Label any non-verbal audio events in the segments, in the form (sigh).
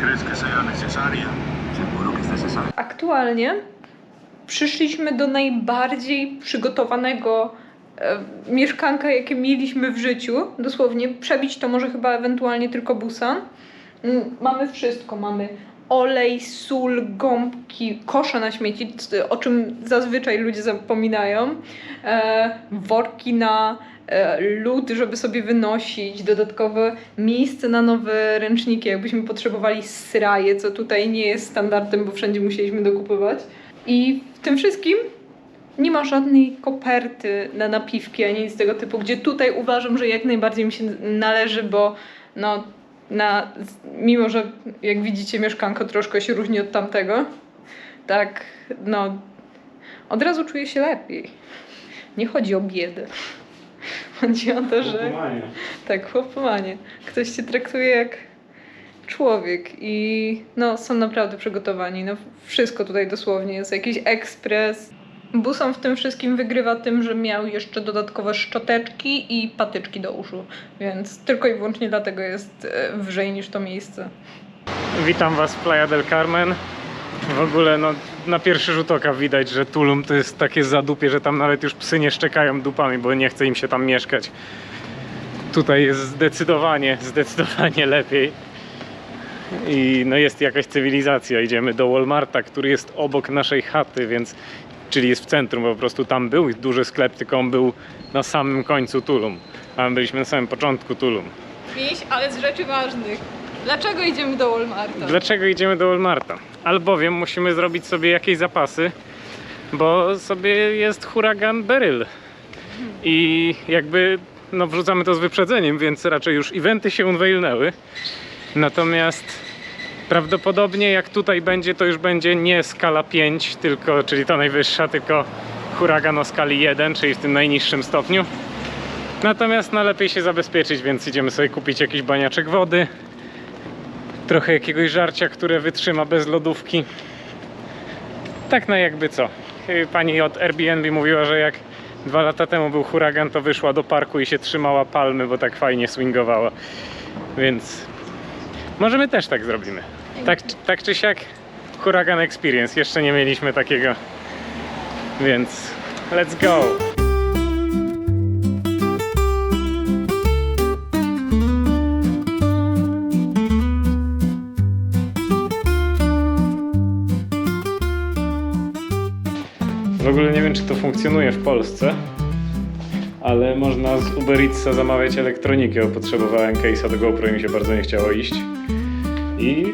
crees que sea necesaria? Seguro que es necesario. Aktualnie przyszliśmy do najbardziej przygotowanego e, mieszkanka, jakie mieliśmy w życiu. Dosłownie przebić to może chyba ewentualnie tylko busa. Mm, Mamy wszystko. Mamy olej, sól, gąbki, kosze na śmieci, o czym zazwyczaj ludzie zapominają. E, worki na lód, żeby sobie wynosić, dodatkowe miejsce na nowe ręczniki, jakbyśmy potrzebowali sraje, co tutaj nie jest standardem, bo wszędzie musieliśmy dokupywać. I w tym wszystkim nie ma żadnej koperty na napiwki ani nic tego typu, gdzie tutaj uważam, że jak najbardziej mi się należy, bo no, na, mimo że jak widzicie mieszkanko troszkę się różni od tamtego, tak no od razu czuję się lepiej. Nie chodzi o biedę. (laughs) Chodzi o to, że... Tak, chłopomanie. Ktoś cię traktuje jak człowiek i no, są naprawdę przygotowani. No, wszystko tutaj dosłownie jest jakiś ekspres. Busom w tym wszystkim wygrywa tym, że miał jeszcze dodatkowe szczoteczki i patyczki do uszu, więc tylko i wyłącznie dlatego jest e, wyżej niż to miejsce. Witam Was w Playa del Carmen. W ogóle no, na pierwszy rzut oka widać, że Tulum to jest takie zadupie, że tam nawet już psy nie szczekają dupami, bo nie chce im się tam mieszkać. Tutaj jest zdecydowanie, (laughs) zdecydowanie lepiej. I no jest jakaś cywilizacja. Idziemy do Walmarta, który jest obok naszej chaty, więc czyli jest w centrum, po prostu tam był duży sklep, tylko on był na samym końcu Tulum. A my byliśmy na samym początku Tulum. Wieś, ale z rzeczy ważnych. Dlaczego idziemy do Walmarta? Dlaczego idziemy do Walmarta? Albowiem musimy zrobić sobie jakieś zapasy, bo sobie jest huragan Beryl. I jakby no wrzucamy to z wyprzedzeniem, więc raczej już eventy się unveilnęły. Natomiast prawdopodobnie jak tutaj będzie, to już będzie nie skala 5, tylko, czyli ta najwyższa, tylko huragan o skali 1, czyli w tym najniższym stopniu. Natomiast no, lepiej się zabezpieczyć, więc idziemy sobie kupić jakiś baniaczek wody, trochę jakiegoś żarcia, które wytrzyma bez lodówki. Tak na jakby co. Yy, Pani od Airbnb mówiła, że jak dwa lata temu był huragan, to wyszła do parku i się trzymała palmy, bo tak fajnie swingowała. Więc może my też tak zrobimy. Tak, tak czy siak huragan experience. Jeszcze nie mieliśmy takiego. Więc let's go! Ogóle nie wiem, czy to funkcjonuje w Polsce, ale można z Uber Eatsa zamawiać elektronikę. bo Potrzebowałem case'a do GoPro i mi się bardzo nie chciało iść. I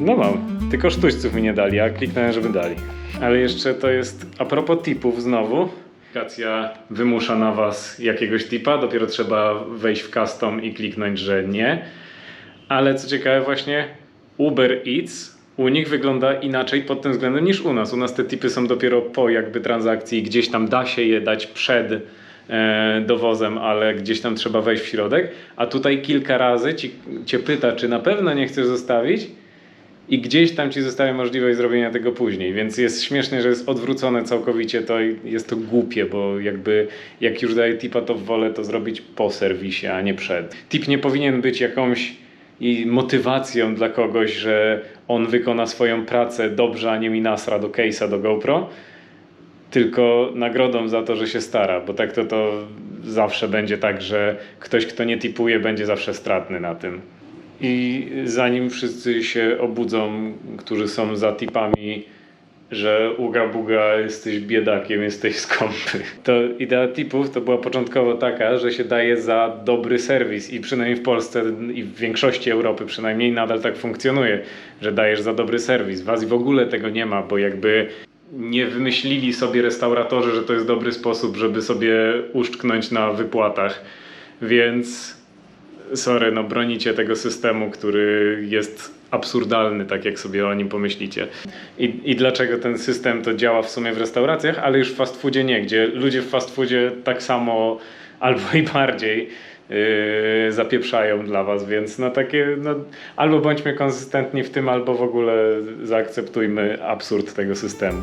no mam. Tylko sztućców mi nie dali, a kliknąłem, żeby dali. Ale jeszcze to jest a propos tipów znowu. Aplikacja wymusza na was jakiegoś tipa, dopiero trzeba wejść w custom i kliknąć, że nie. Ale co ciekawe, właśnie Uber Eats u nich wygląda inaczej pod tym względem niż u nas. U nas te tipy są dopiero po jakby transakcji, gdzieś tam da się je dać przed e, dowozem, ale gdzieś tam trzeba wejść w środek. A tutaj kilka razy ci, cię pyta, czy na pewno nie chcesz zostawić i gdzieś tam ci zostawia możliwość zrobienia tego później, więc jest śmiesznie, że jest odwrócone całkowicie, to jest to głupie, bo jakby jak już daję tipa, to wolę to zrobić po serwisie, a nie przed. Tip nie powinien być jakąś i motywacją dla kogoś, że on wykona swoją pracę dobrze, a nie mi nasra do case'a, do GoPro, tylko nagrodą za to, że się stara, bo tak to to zawsze będzie tak, że ktoś, kto nie tipuje, będzie zawsze stratny na tym. I zanim wszyscy się obudzą, którzy są za tipami, że uga buga, jesteś biedakiem, jesteś skąpy. To idea tipów to była początkowo taka, że się daje za dobry serwis i przynajmniej w Polsce i w większości Europy przynajmniej nadal tak funkcjonuje, że dajesz za dobry serwis. W Azji w ogóle tego nie ma, bo jakby nie wymyślili sobie restauratorzy, że to jest dobry sposób, żeby sobie uszczknąć na wypłatach. Więc sorry, no bronicie tego systemu, który jest absurdalny, tak jak sobie o nim pomyślicie. I, I dlaczego ten system to działa w sumie w restauracjach, ale już w fast foodzie nie, gdzie ludzie w fast foodzie tak samo albo i bardziej yy, zapieprzają dla was, więc no takie, no, albo bądźmy konsystentni w tym, albo w ogóle zaakceptujmy absurd tego systemu.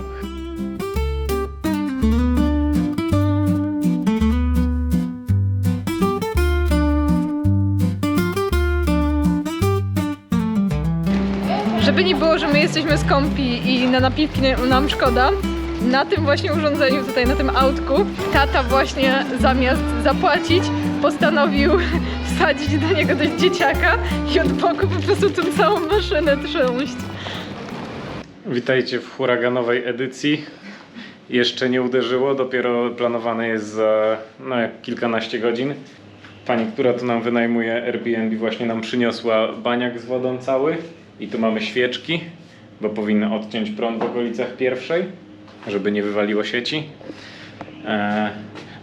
Jesteśmy skąpi i na napiwki nam szkoda, na tym właśnie urządzeniu, tutaj na tym autku, tata właśnie zamiast zapłacić, postanowił (laughs) wsadzić do niego do dzieciaka i od boku po prostu tą całą maszynę trząść. Witajcie w huraganowej edycji. Jeszcze nie uderzyło, dopiero planowane jest za no, kilkanaście godzin. Pani, która tu nam wynajmuje Airbnb, właśnie nam przyniosła baniak z wodą cały i tu mamy świeczki, bo powinny odciąć prąd w okolicach pierwszej, żeby nie wywaliło sieci. Eee,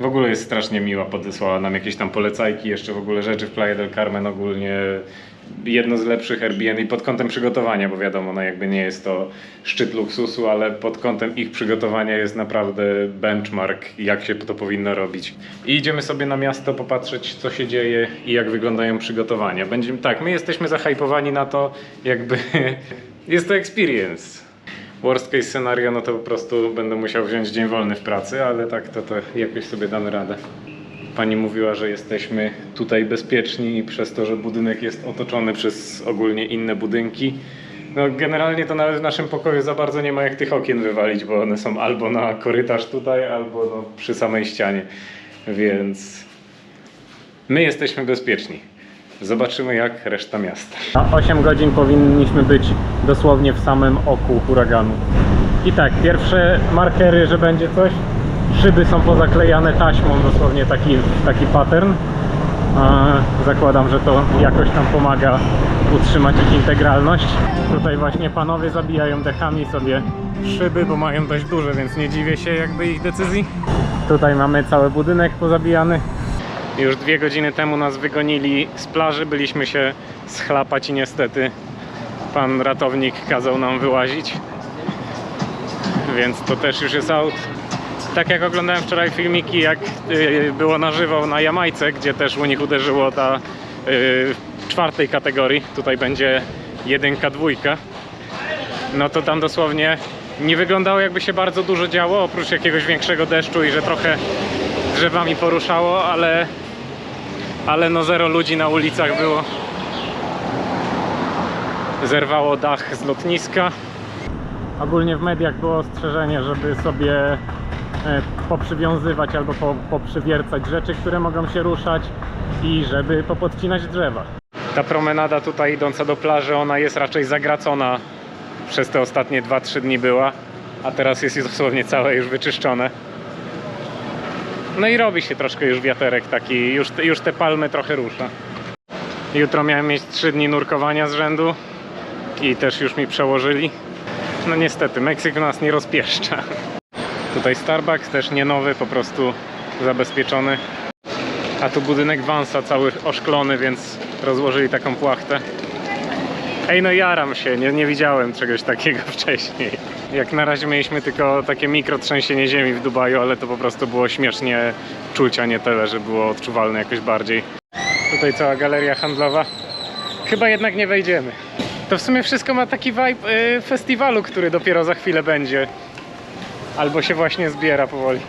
w ogóle jest strasznie miła, podesłała nam jakieś tam polecajki, jeszcze w ogóle rzeczy w Playa del Carmen ogólnie jedno z lepszych Airbnb pod kątem przygotowania, bo wiadomo, no jakby nie jest to szczyt luksusu, ale pod kątem ich przygotowania jest naprawdę benchmark, jak się to powinno robić. I idziemy sobie na miasto popatrzeć, co się dzieje i jak wyglądają przygotowania. Będziemy, tak, my jesteśmy zahypowani na to, jakby (laughs) jest to experience. Worst case scenario, no to po prostu będę musiał wziąć dzień wolny w pracy, ale tak to, to jakoś sobie damy radę. Pani mówiła, że jesteśmy tutaj bezpieczni przez to, że budynek jest otoczony przez ogólnie inne budynki. No generalnie to nawet w naszym pokoju za bardzo nie ma jak tych okien wywalić, bo one są albo na korytarz tutaj, albo no przy samej ścianie. Więc my jesteśmy bezpieczni. Zobaczymy jak reszta miasta. Na 8 godzin powinniśmy być dosłownie w samym oku huraganu. I tak, pierwsze markery, że będzie coś. Szyby są pozaklejane taśmą, dosłownie taki, taki pattern. Zakładam, że to jakoś tam pomaga utrzymać ich integralność. Tutaj właśnie panowie zabijają dechami sobie szyby, bo mają dość duże, więc nie dziwię się jakby ich decyzji. Tutaj mamy cały budynek pozabijany. Już dwie godziny temu nas wygonili z plaży, byliśmy się schlapać i niestety pan ratownik kazał nam wyłazić. Więc to też już jest out. Tak jak oglądałem wczoraj filmiki, jak y, było na żywo na Jamajce, gdzie też u nich uderzyło ta y, czwartej kategorii, tutaj będzie jedynka, dwójka, no to tam dosłownie nie wyglądało jakby się bardzo dużo działo, oprócz jakiegoś większego deszczu i że trochę drzewami poruszało, ale, ale no zero ludzi na ulicach było. Zerwało dach z lotniska. Ogólnie w mediach było ostrzeżenie, żeby sobie e, poprzywiązywać albo po, poprzywiercać rzeczy, które mogą się ruszać i żeby popodcinać drzewa. Ta promenada tutaj idąca do plaży, ona jest raczej zagracona przez te ostatnie 2-3 dni była, a teraz jest dosłownie całe już wyczyszczone. No i robi się troszkę już wiaterek taki, już, już te palmy trochę rusza. Jutro miałem mieć 3 dni nurkowania z rzędu i też już mi przełożyli. No niestety, Meksyk nas nie rozpieszcza. Tutaj Starbucks też nie nowy, po prostu zabezpieczony. A tu budynek Vansa cały oszklony, więc rozłożyli taką płachtę. Ej, no jaram się, nie, nie widziałem czegoś takiego (laughs) wcześniej. Jak na razie mieliśmy tylko takie mikrotrzęsienie ziemi w Dubaju, ale to po prostu było śmiesznie czuć, a nie tyle, że było odczuwalne jakoś bardziej. Tutaj cała galeria handlowa. Chyba jednak nie wejdziemy. To w sumie wszystko ma taki vibe y, festiwalu, który dopiero za chwilę będzie. Albo się właśnie zbiera powoli.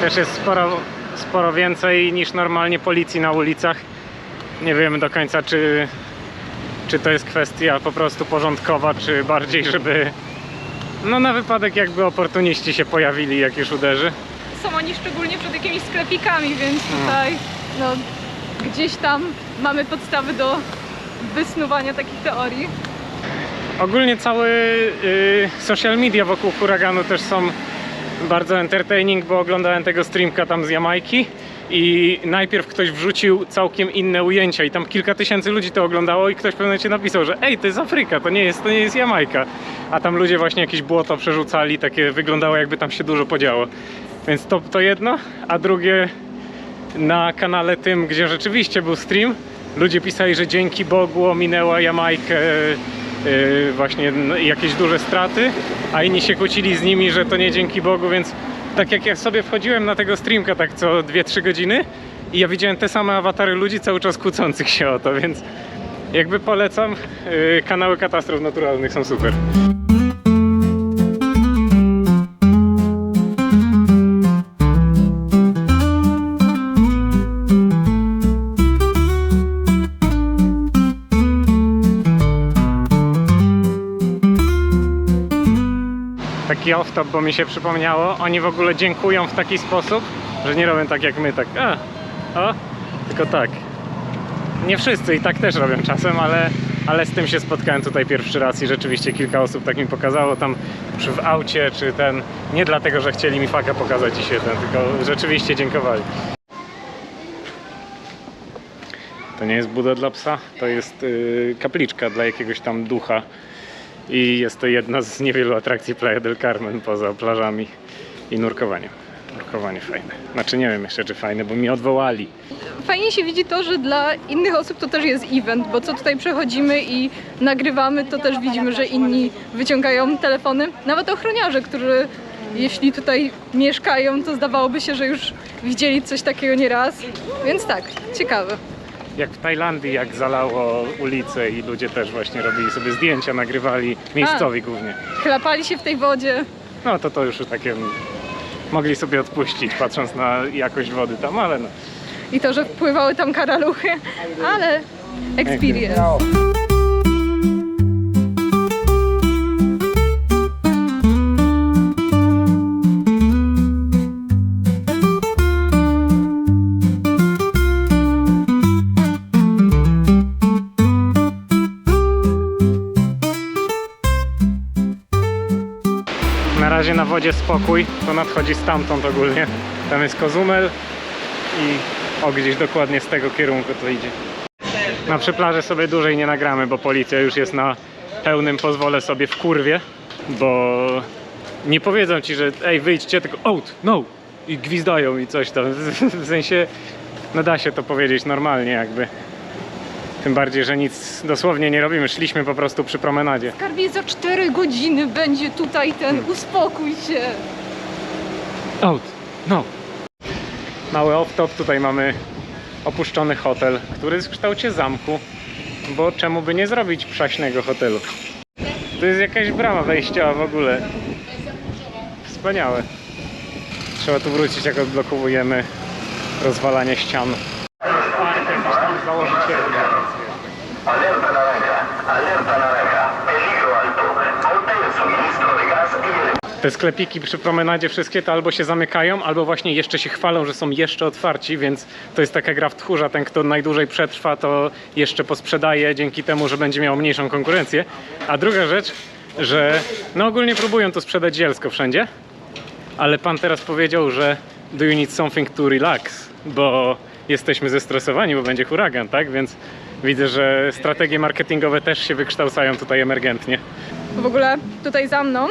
Też jest sporo, sporo więcej niż normalnie policji na ulicach. Nie wiemy do końca, czy, czy to jest kwestia po prostu porządkowa, czy bardziej, żeby no na wypadek jakby oportuniści się pojawili, jak już uderzy. Są oni szczególnie przed jakimiś sklepikami, więc tutaj no, gdzieś tam mamy podstawy do wysnuwania takich teorii. Ogólnie cały y, social media wokół huraganu też są bardzo entertaining, bo oglądałem tego streamka tam z Jamajki i najpierw ktoś wrzucił całkiem inne ujęcia i tam kilka tysięcy ludzi to oglądało i ktoś w pewnym napisał, że ej, to jest Afryka, to nie jest, to nie jest Jamajka. A tam ludzie właśnie jakieś błoto przerzucali, takie wyglądało jakby tam się dużo podziało. Więc to, to jedno, a drugie na kanale tym, gdzie rzeczywiście był stream, ludzie pisali, że dzięki Bogu ominęła Jamajkę yy, właśnie jakieś duże straty, a inni się kłócili z nimi, że to nie dzięki Bogu, więc tak jak ja sobie wchodziłem na tego streamka tak co 2-3 godziny i ja widziałem te same awatary ludzi cały czas kłócących się o to, więc jakby polecam, yy, kanały katastrof naturalnych są super. Taki off-top, bo mi się przypomniało. Oni w ogóle dziękują w taki sposób, że nie robią tak jak my, tak a, o, tylko tak. Nie wszyscy i tak też robią czasem, ale, ale z tym się spotkałem tutaj pierwszy raz i rzeczywiście kilka osób tak mi pokazało tam przy w aucie, czy ten, nie dlatego, że chcieli mi faka pokazać i się ten, tylko rzeczywiście dziękowali. To nie jest buda dla psa, to jest yy, kapliczka dla jakiegoś tam ducha. I jest to jedna z niewielu atrakcji Playa del Carmen poza plażami i nurkowaniem. Nurkowanie fajne. Znaczy nie wiem jeszcze czy fajne, bo mi odwołali. Fajnie się widzi to, że dla innych osób to też jest event, bo co tutaj przechodzimy i nagrywamy, to też widzimy, że inni wyciągają telefony. Nawet ochroniarze, którzy jeśli tutaj mieszkają, to zdawałoby się, że już widzieli coś takiego nieraz. Więc tak, ciekawe. Jak w Tajlandii, jak zalało ulice i ludzie też właśnie robili sobie zdjęcia, nagrywali miejscowi głównie. Chlapali się w tej wodzie. No to to już takie mogli sobie odpuścić patrząc na jakość wody tam, ale no. I to, że wpływały tam karaluchy, ale experience. Na wodzie spokój, to nadchodzi stamtąd ogólnie. Tam jest Kozumel i o gdzieś dokładnie z tego kierunku to idzie. Na przyplaży sobie dłużej nie nagramy, bo policja już jest na pełnym pozwolę sobie w kurwie, bo nie powiedzą ci, że ej wyjdźcie, tylko out, no i gwizdają i coś tam. (laughs) W sensie, no da się to powiedzieć normalnie jakby. Tym bardziej, że nic dosłownie nie robimy, szliśmy po prostu przy promenadzie. Skarbie za 4 godziny będzie tutaj ten, uspokój się. Out. No. Mały off-top. Tutaj mamy opuszczony hotel, który jest w kształcie zamku. Bo czemu by nie zrobić przaśnego hotelu? To jest jakaś brama wejściowa w ogóle. Wspaniałe. Trzeba tu wrócić, jak odblokowujemy rozwalanie ścian. Te sklepiki przy promenadzie wszystkie to albo się zamykają, albo właśnie jeszcze się chwalą, że są jeszcze otwarci, więc to jest taka gra w tchórza. Ten, kto najdłużej przetrwa, to jeszcze posprzedaje dzięki temu, że będzie miał mniejszą konkurencję. A druga rzecz, że no ogólnie próbują to sprzedać zielsko wszędzie, ale pan teraz powiedział, że do you need something to relax, bo jesteśmy zestresowani, bo będzie huragan, tak? Więc widzę, że strategie marketingowe też się wykształcają tutaj emergentnie. W ogóle tutaj za mną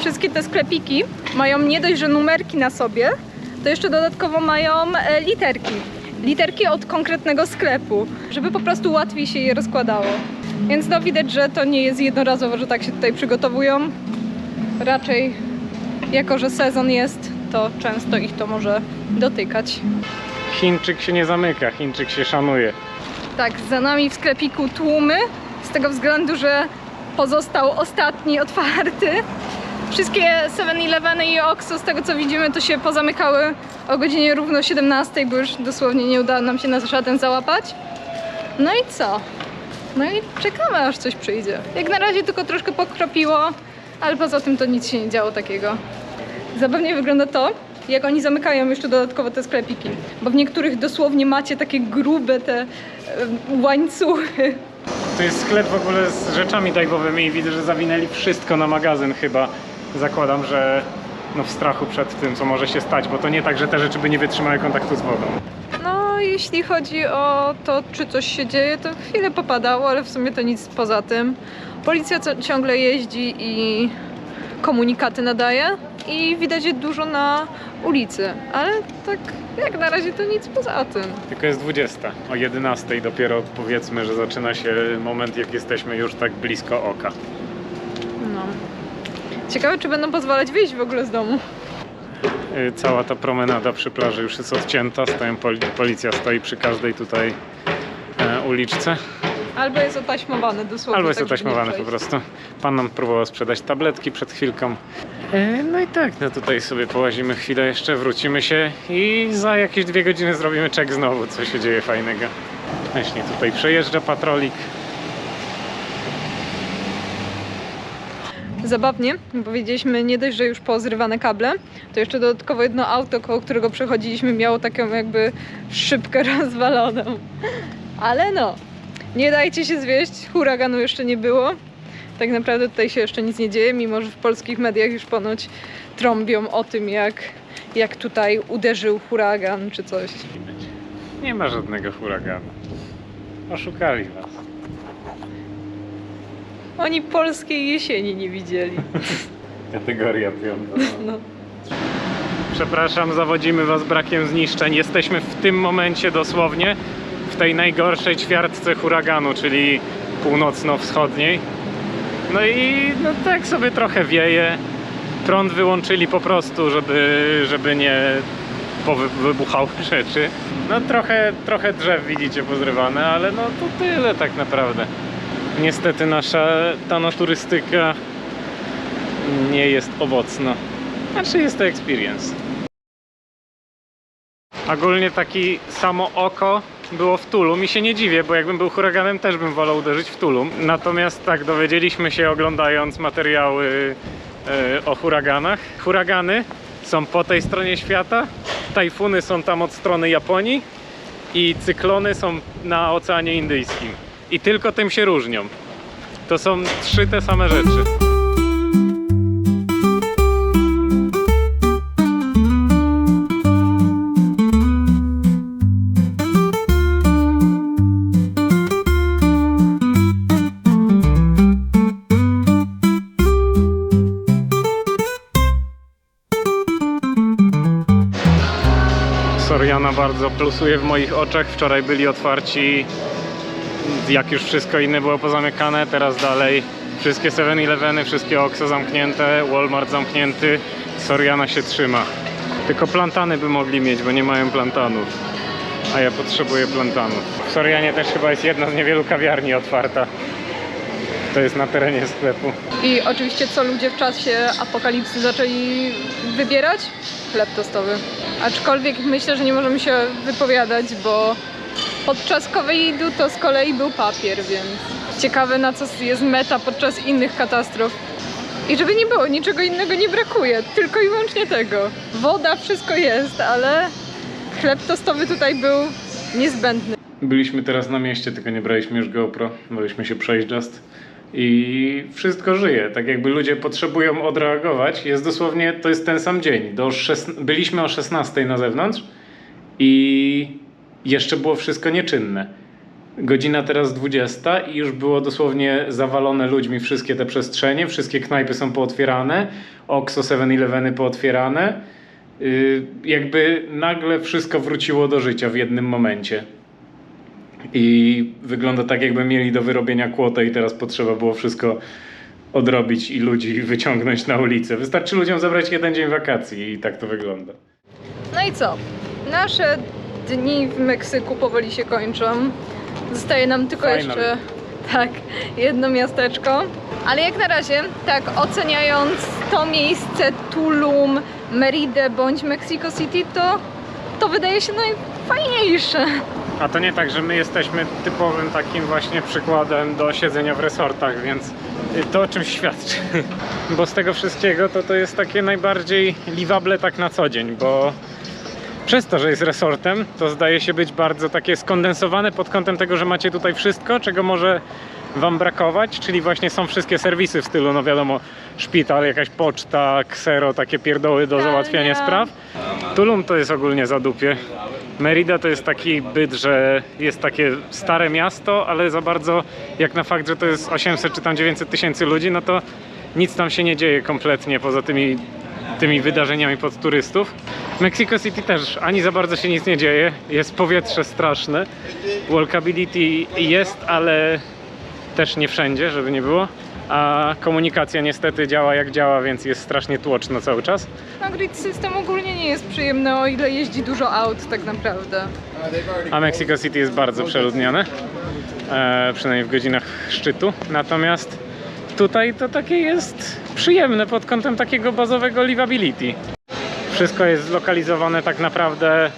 wszystkie te sklepiki mają nie dość, że numerki na sobie, to jeszcze dodatkowo mają e, literki. Literki od konkretnego sklepu, żeby po prostu łatwiej się je rozkładało. Więc no widać, że to nie jest jednorazowo, że tak się tutaj przygotowują. Raczej jako, że sezon jest, to często ich to może dotykać. Chińczyk się nie zamyka, Chińczyk się szanuje. Tak, za nami w sklepiku tłumy, z tego względu, że pozostał ostatni otwarty. Wszystkie 7-Eleveny i Oxo, z tego co widzimy, to się pozamykały o godzinie równo 17, bo już dosłownie nie udało nam się na żaden załapać. No i co? No i czekamy aż coś przyjdzie. Jak na razie tylko troszkę pokropiło, ale poza tym to nic się nie działo takiego. Zabawnie wygląda to, jak oni zamykają jeszcze dodatkowo te sklepiki, bo w niektórych dosłownie macie takie grube te łańcuchy. To jest sklep w ogóle z rzeczami dive'owymi i widzę, że zawinęli wszystko na magazyn chyba. Zakładam, że no w strachu przed tym, co może się stać, bo to nie tak, że te rzeczy by nie wytrzymały kontaktu z wodą. No, jeśli chodzi o to, czy coś się dzieje, to chwilę popadało, ale w sumie to nic poza tym. Policja ciągle jeździ i komunikaty nadaje i widać je dużo na ulicy, ale tak jak na razie to nic poza tym. Tylko jest 20. O 11 dopiero powiedzmy, że zaczyna się moment, jak jesteśmy już tak blisko oka. Ciekawe, czy będą pozwalać wyjść w ogóle z domu. Y, Cała ta promenada przy plaży już jest odcięta. Stoją poli policja stoi przy każdej tutaj e, uliczce. Albo jest otaśmowane dosłownie. Albo jest tak, otaśmowane po prostu. Pan nam próbował sprzedać tabletki przed chwilką. E, No i tak, no tutaj sobie połazimy chwilę jeszcze, wrócimy się i za jakieś dwie godziny zrobimy czek znowu, co się dzieje fajnego. Właśnie tutaj przejeżdża patrolik. Zabawnie, bo wiedzieliśmy nie dość, że już pozrywane kable, to jeszcze dodatkowo jedno auto, koło którego przechodziliśmy, miało taką jakby szybkę (laughs) rozwaloną. Ale no, nie dajcie się zwieść, huraganu jeszcze nie było. Tak naprawdę tutaj się jeszcze nic nie dzieje, mimo że w polskich mediach już ponoć trąbią o tym, jak, jak tutaj uderzył huragan czy coś. Nie ma żadnego huraganu. Oszukali was. Oni polskiej jesieni nie widzieli. Kategoria piąta. (laughs) No. Przepraszam, zawodzimy was brakiem zniszczeń. Jesteśmy w tym momencie dosłownie w tej najgorszej ćwiartce huraganu, czyli północno-wschodniej. No i no tak sobie trochę wieje. Prąd wyłączyli po prostu, żeby, żeby nie wybuchały (laughs) rzeczy. No trochę, trochę drzew widzicie pozrywane, ale no to tyle tak naprawdę. Niestety nasza ta turystyka nie jest owocna. Znaczy jest to experience. Ogólnie taki samo oko było w Tulum i się nie dziwię, bo jakbym był huraganem też bym wolał uderzyć w Tulum. Natomiast tak, dowiedzieliśmy się oglądając materiały e, o huraganach. Huragany są po tej stronie świata, tajfuny są tam od strony Japonii i cyklony są na Oceanie Indyjskim. I tylko tym się różnią. To są trzy te same rzeczy. Soriana bardzo plusuje w moich oczach. Wczoraj byli otwarci, jak już wszystko inne było pozamykane, teraz dalej wszystkie 7-Eleveny, wszystkie Oxo zamknięte, Walmart zamknięty, Soriana się trzyma. Tylko plantany by mogli mieć, bo nie mają plantanów. A ja potrzebuję plantanów. W Sorianie też chyba jest jedna z niewielu kawiarni otwarta. To jest na terenie sklepu. I oczywiście co ludzie w czasie apokalipsy zaczęli wybierać? Chleb tostowy. Aczkolwiek myślę, że nie możemy się wypowiadać, bo podczas COVID-u to z kolei był papier, więc ciekawe na co jest meta podczas innych katastrof. I żeby nie było, niczego innego nie brakuje, tylko i wyłącznie tego. Woda, wszystko jest, ale chleb tostowy tutaj był niezbędny. Byliśmy teraz na mieście, tylko nie braliśmy już GoPro, byliśmy się przejść just. I wszystko żyje. Tak jakby ludzie potrzebują odreagować. Jest dosłownie, to jest ten sam dzień. Do byliśmy o 16 na zewnątrz i jeszcze było wszystko nieczynne. Godzina teraz 20 i już było dosłownie zawalone ludźmi wszystkie te przestrzenie. Wszystkie knajpy są pootwierane. Oxo 7-Eleveny pootwierane. Yy, jakby nagle wszystko wróciło do życia w jednym momencie. I wygląda tak, jakby mieli do wyrobienia kłotę i teraz potrzeba było wszystko odrobić i ludzi (laughs) wyciągnąć na ulicę. Wystarczy ludziom zabrać jeden dzień wakacji i tak to wygląda. No i co? Nasze dni w Meksyku powoli się kończą. Zostaje nam tylko Finally. jeszcze tak, jedno miasteczko. Ale jak na razie, tak oceniając to miejsce Tulum, Meridę bądź Mexico City, to to wydaje się najfajniejsze. A to nie tak, że my jesteśmy typowym takim właśnie przykładem do siedzenia w resortach, więc to o czymś świadczy. (laughs) Bo z tego wszystkiego to to jest takie najbardziej livable tak na co dzień, bo przez to, że jest resortem, to zdaje się być bardzo takie skondensowane pod kątem tego, że macie tutaj wszystko, czego może Wam brakować, czyli właśnie są wszystkie serwisy w stylu, no wiadomo, szpital, jakaś poczta, ksero, takie pierdoły do załatwiania spraw. Tulum to jest ogólnie zadupie. Merida to jest taki byt, że jest takie stare miasto, ale za bardzo jak na fakt, że to jest 800 czy tam 900 tysięcy ludzi, no to nic tam się nie dzieje kompletnie poza tymi, tymi wydarzeniami pod turystów. W Mexico City też ani za bardzo się nic nie dzieje, jest powietrze straszne. Walkability jest, ale też nie wszędzie, żeby nie było. A komunikacja niestety działa jak działa, więc jest strasznie tłoczno cały czas. No grid system ogólnie nie jest przyjemny, o ile jeździ dużo aut tak naprawdę. A Mexico City jest bardzo przeludnione, e, przynajmniej w godzinach szczytu. Natomiast tutaj to takie jest przyjemne pod kątem takiego bazowego livability. Wszystko jest zlokalizowane tak naprawdę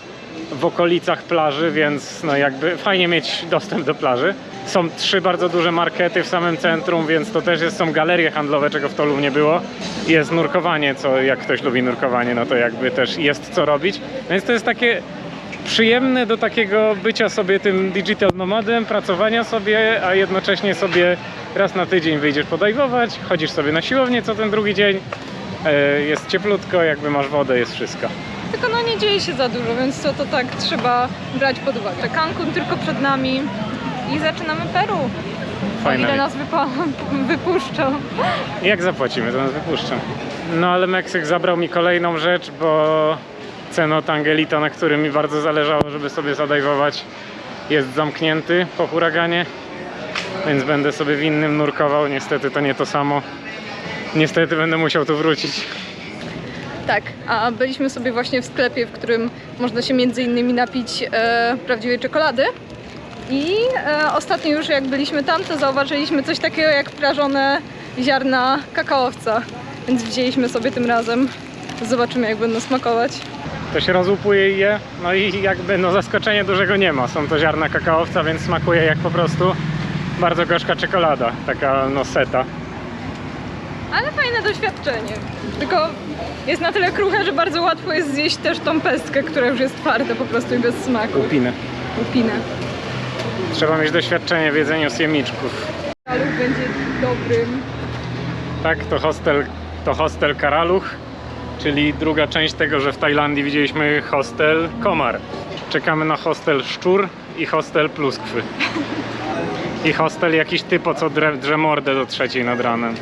w okolicach plaży, więc no jakby fajnie mieć dostęp do plaży. Są trzy bardzo duże markety w samym centrum, więc to też jest, są galerie handlowe, czego w Tolu nie było. Jest nurkowanie, co jak ktoś lubi nurkowanie, no to jakby też jest co robić. Więc to jest takie przyjemne do takiego bycia sobie tym digital nomadem, pracowania sobie, a jednocześnie sobie raz na tydzień wyjdziesz podajwować, chodzisz sobie na siłownię co ten drugi dzień, e, jest cieplutko, jakby masz wodę, jest wszystko. Tylko no nie dzieje się za dużo, więc to, to tak trzeba brać pod uwagę. Cancun tylko przed nami i zaczynamy Peru. O Fajne. ile nas wypa- (laughs) wypuszczą. Jak zapłacimy, to nas wypuszczą. No ale Meksyk zabrał mi kolejną rzecz, bo cenot Angelita, na którym mi bardzo zależało, żeby sobie zadajwować, jest zamknięty po huraganie, więc będę sobie w innym nurkował. Niestety to nie to samo. Niestety będę musiał tu wrócić. Tak, a byliśmy sobie właśnie w sklepie, w którym można się między innymi napić e, prawdziwej czekolady. I e, ostatnio już jak byliśmy tam, to zauważyliśmy coś takiego jak prażone ziarna kakaowca. Więc wzięliśmy sobie tym razem. Zobaczymy jak będą smakować. To się rozłupuje i je, no i jakby no zaskoczenia dużego nie ma. Są to ziarna kakaowca, więc smakuje jak po prostu bardzo gorzka czekolada, taka no seta. Ale fajne doświadczenie. Tylko jest na tyle kruche, że bardzo łatwo jest zjeść też tą pestkę, która już jest twarda po prostu i bez smaku. Łupiny. Upinę. Trzeba mieć doświadczenie w jedzeniu siemiczków. Kaluch będzie dobrym. Tak, to hostel, to hostel Karaluch, czyli druga część tego, że w Tajlandii widzieliśmy hostel Komar. Czekamy na hostel Szczur i hostel Pluskwy. I hostel jakiś typo, co drze, drze mordę do trzeciej nad ranem.